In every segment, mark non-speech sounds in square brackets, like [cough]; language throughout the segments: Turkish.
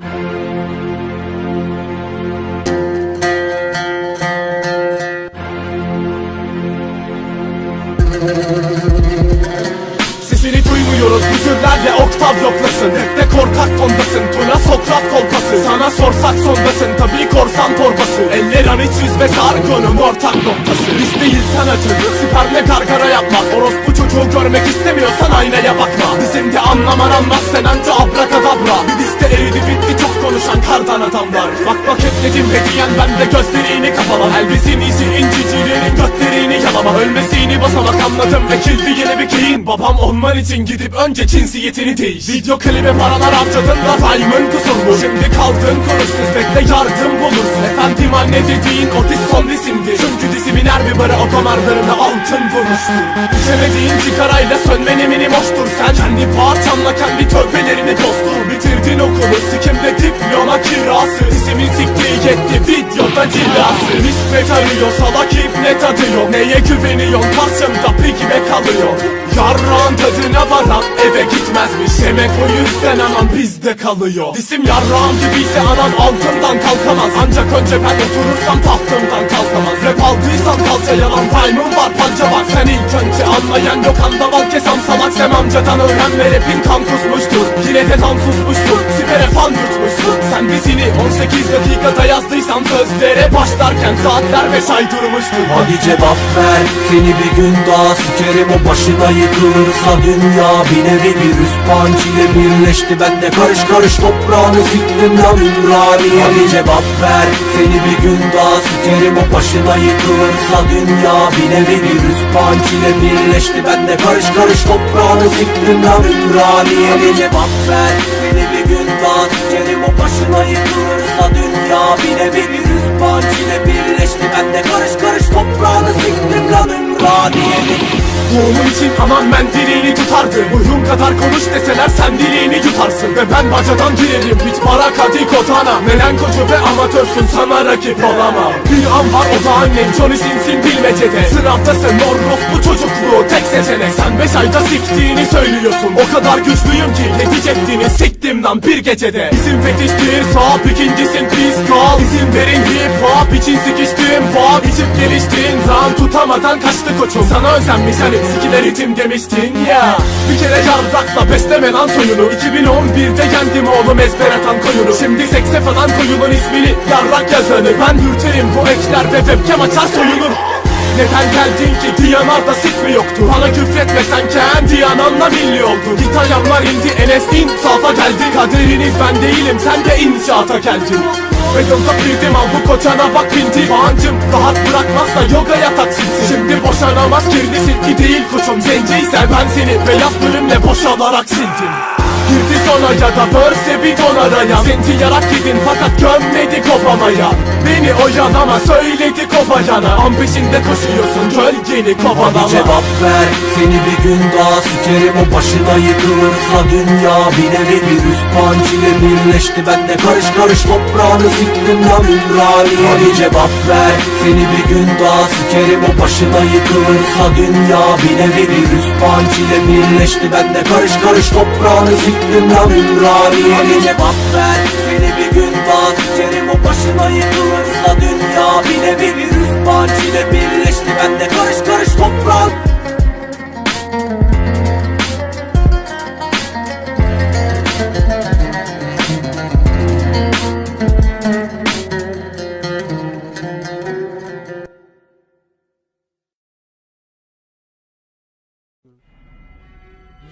Sesini duymuyoruz müzürlerle oktav yoklasın. De korkak tondasın Tuna Sokrat kolpası. Sana sorsak sondasın tabii korsan torbası. Eller an iç yüz ve sargonun ortak noktası. Biz değil sanatın Süperle gargara yapmak. Orospu çocuğu görmek istemiyorsan aynaya bakma. Bizim de anlaman anmaz sen anca abrakadabra fuck, [laughs] fuck. Etledim hediyen ben de gözlerini kapama Elbisin izi incicilerin götlerini yalama. Ölmesini basamak anladım ve yeni bir keyin. Babam olman için gidip önce cinsiyetini değiş. Video klibe paralar harcadın da rhyme'ın kusurlu Şimdi kaldın kuruşsuz bekle yardım bulursun. Efendim anne dediğin o diz son disimdi Çünkü dizimin her bir barı otomarlarında altın vurmuştu Düşemediğin cigarayla sönmen eminim hoştur sen Kendi parçanla kendi tövbelerini dostur Bitirdin okulu sikimde diploma kirası. Disimin siktiği yetti videoda cilası Nispet arıyor salak ibnet adıyor Neye güveniyorsun? Karşımda pigme kalıyor. Yarrağın tadına varan eve gitmezmiş. Demek o yüzden anan bizde kalıyor. Disim yarrağım gibiyse anan altından kalkamaz. Ancak önce ben oturursam tahtımdan kalkamaz. Rap aldıysan kalça yalan rhyme'ım var panca var. Sen ilk önce anlayan yok andaval kesam salak. Sem amcadan öğrenme rapin kan kusmuştur. Yine de tam susmuştur sipere fan yutmuşsun Sen dizini 18 dakikada yazdıysan sözlere Başlarken saatler 5 ay durmuştur. Hadi cevap ver seni bir gün daha sikerim. O başına yıkılırsa dünya Bir nevi virüs punch ile birleşti. Bende karış karış toprağını siktim lan Ümraniye. Hadi cevap ver seni bir gün daha sikerim. O başına yıkılırsa dünya Bir nevi virüs punch ile birleşti. Bende karış karış toprağını siktim lan Ümraniye. Hadi cevap ver bir gün sikerim o başına yıkılırsa dünya Bir nevi virüs punch ile birleşti bende karış karış toprağını siktim lan Ümraniye'nin Doğumun için aman mendilini tutardı Buyruğum kadar konuş deseler sen dilini yutarsın. Ve ben bacadan girerim hiç para kadi kotana Neden koca ve amatörsün. Sana rakip olamam. An var o da annen Johnny Sins'in bilmecede. Sınavdasın Norrof bu çocukluğu. Tek seçenek. Sen beş ayda siktiğini söylüyorsun. O kadar güçlüyüm ki yedi ceddini siktim lan bir gecede. Bizim fetiştir sağ ikincisin. Biz kal. İzin verin hip hop için sikiştim. Pop içip geliştin. Lan tutamadan kaçtı koçum. Sana özenmiş hani sikiler itim demiştin ya. Bir kere yarrakla besleme lan soyunu. 2011'de yendim oğlum ezber atan koyunu. Şimdi sekse falan koyunun ismini yarrak yazanı. Ben dürterim bu ekler ve webcam açar soyunur neden geldin ki? Diyanar'da sik mi yoktu? Bana küfretmesen kendi ananla milli oldun. Git ayağımlar indi Enes insafa geldi. Kaderiniz ben değilim sen de inşaata geldin. Betonda girdim al bu koçana bak binti Bağancım rahat bırakmazsa yogaya taksilsin Şimdi boşanamaz kirli silki değil koçum Zenciyse ben seni. Beyaz bölümle boşalarak sildim Girdi sona ya da börse bir don araya Senti yarak yedin fakat gömmedi kopamaya. Beni oyalama söyledi kopacana An peşinde koşuyorsun gölgeni kovalama. Hadi cevap ver seni bir gün daha sikerim. O başına yıkılırsa dünya Bir nevi virüs punch ile birleşti. Bende karış karış toprağını siktim lan Ümraniye. Hadi cevap ver seni bir gün daha sikerim. O başına yıkılırsa dünya Bir nevi virüs punch ile birleşti. Bende karış karış toprağını siktim Ümraniye Hadi cevap ver seni bir gün daha sikerim o başına yıkılırsa dünya Bir nevi virüs. İle birleşti bende karış karış toprağın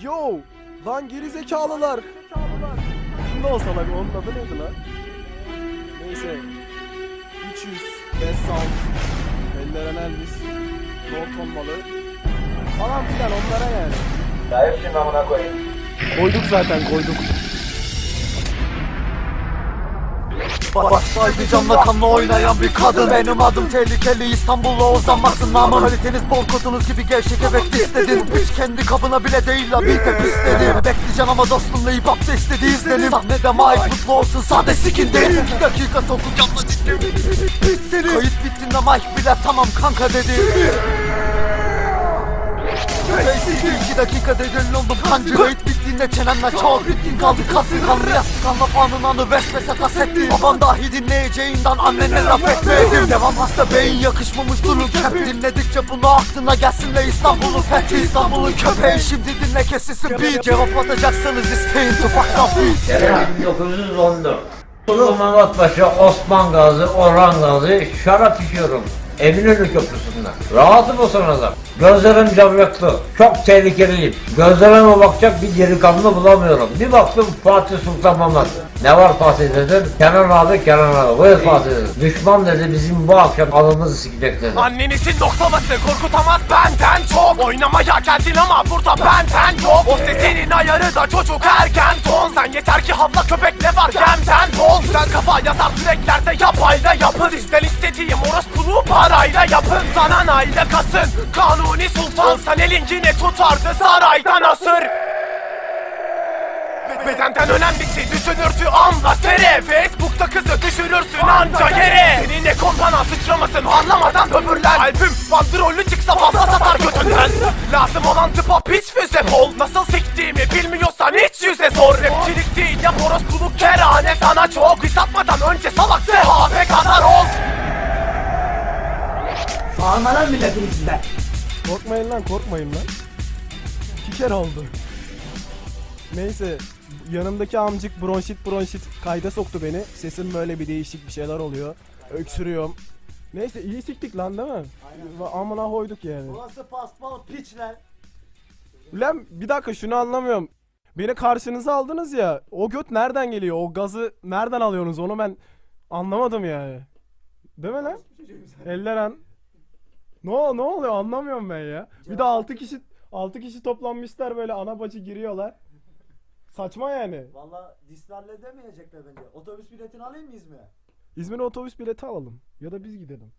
Yo! Lan geri zekalılar. Kimde o salak? Onun adı neydi lan? Neyse. 300 Best Sound. Elleren Elvis. Norton malı. Falan filan onlara yani. Ya hepsini amına koyayım. Koyduk zaten koyduk. Baydıcanla kanla oynayan bir kadın. Benim adım tehlikeli İstanbul'a uzanmasın namım Kaliteniz bol kodunuz gibi gevşek evet istedin. Hiç kendi kabına bile değil la bir tek istedim. Bekleyeceksin ama dostumla iyi bak istedi izlenim. Sahnede Mike mutlu olsun sade sikin değil İki dakika sokacağım la dinle Kayıt bittiğinde Mike bile tamam kanka dedi iki dakika delil oldum. Kancı Kayıt bittiğinde çenemle çal. Bittin kaldı kasın kanlı yastık Kanla fanın anı vesvese kasetti Baban dahi dinleyeceğinden annene laf etmedim Devam hasta beyin yakışmamış durur kep Dinledikçe bunu aklına gelsin ve İstanbul'un fethi. İstanbul'un köpeği. Şimdi dinle kesilsin bir. Cevap atacaksınız isteyin. Tufaktan bir Sene 1914. Ulu Mehmet Paşa, Osman Gazi, Orhan Gazi şarap içiyorum. Eminönü Köprüsü'nden. Rahatım o sırada. Gözlerim camyaklı. Çok tehlikeliyim. Gözlerime bakacak bir delikanlı bulamıyorum. Bir baktım Fatih Sultan Mehmet. Ne var Fatih dedim. Kenan abi, Kenan abi. Buyur Fatih dedim. Düşman dedi bizim bu akşam alnımızı sikecek dedi. Annenizin noklaması korkutamaz benden çok Oynamaya geldin ama burada benden yok O sesinin ayarı da çocuk erken ton Sen yeter ki havla köpek ne var yemden bol Güzel kafa yazar süreklerde yapayla yapın Sizden istediğim parayla yapın Sana naile kasın kanuni sultan Sen elin yine tutardı saraydan asır. Bedenden önemlisi düşünürdü anla tere. Facebook'ta kızı düşürürsün anca yere. Senin ekontana sıçramasın anlamadan böbürlen Albüm bandrollü çıksa fazla satar götünden. Lazım olan tıpa piç füze bol. Nasıl siktiğimi bilmiyorsan hiç yüze sor. Rapçilik değil ya orospuluk kerane. Sana çok His atmadan önce salak Korkmayın lan korkmayın lan. İki kere oldu. Neyse yanımdaki amcık bronşit bronşit kayda soktu beni. Sesim böyle bir değişik bir şeyler oluyor. Öksürüyorum. Neyse iyi siktik lan değil mi? Aynen. Amına hoyduk yani. Burası paspal piçler Ulan bir dakika şunu anlamıyorum. Beni karşınıza aldınız ya. O göt nereden geliyor? O gazı nereden alıyorsunuz? Onu ben anlamadım yani. Değil mi lan? Eller an. Ne, o- ne oluyor anlamıyorum ben ya. Bir de 6 kişi 6 kişi toplanmışlar böyle ana bacı giriyorlar. Saçma yani. Valla dislerle demeyecekler bence Otobüs biletini alayım mı İzmir'e? İzmir'e otobüs bileti alalım. Ya da biz gidelim.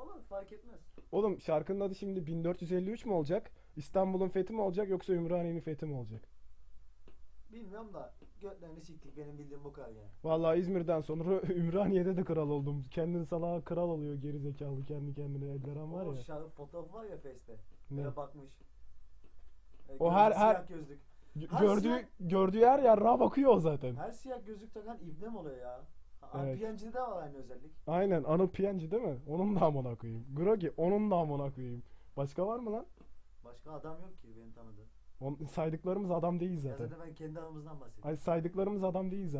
Olur fark etmez Oğlum şarkının adı şimdi 1453 mü olacak? İstanbul'un fethi mi olacak yoksa Ümraniye'nin fethi mi olacak? Bilmiyorum da götlerini siktik benim bildiğim bu kadar yani Vallahi İzmir'den sonra [laughs] Ümraniye'de de kral oldum. Kendini salağa kral oluyor geri zekalı kendi kendine Edgaran var O ya. şarkı fotoğrafı var ya Face'te Ne? Böyle bakmış E, O her- her- gözlük Her Gördüğü siyah- gördüğü her yarrağa bakıyor o zaten. Her siyah gözlük takan ibne mi oluyor ya? Evet. PNG'de de var aynı özellik Aynen Anıl Piyancı değil mi? Onun da amına koyayım. Grogi onun da amına koyayım. Başka var mı lan? Başka adam yok ki benim tanıdığım On, saydıklarımız adam değil zaten. zaten ben kendi aramızdan bahsediyorum Ay saydıklarımız adam değil zaten.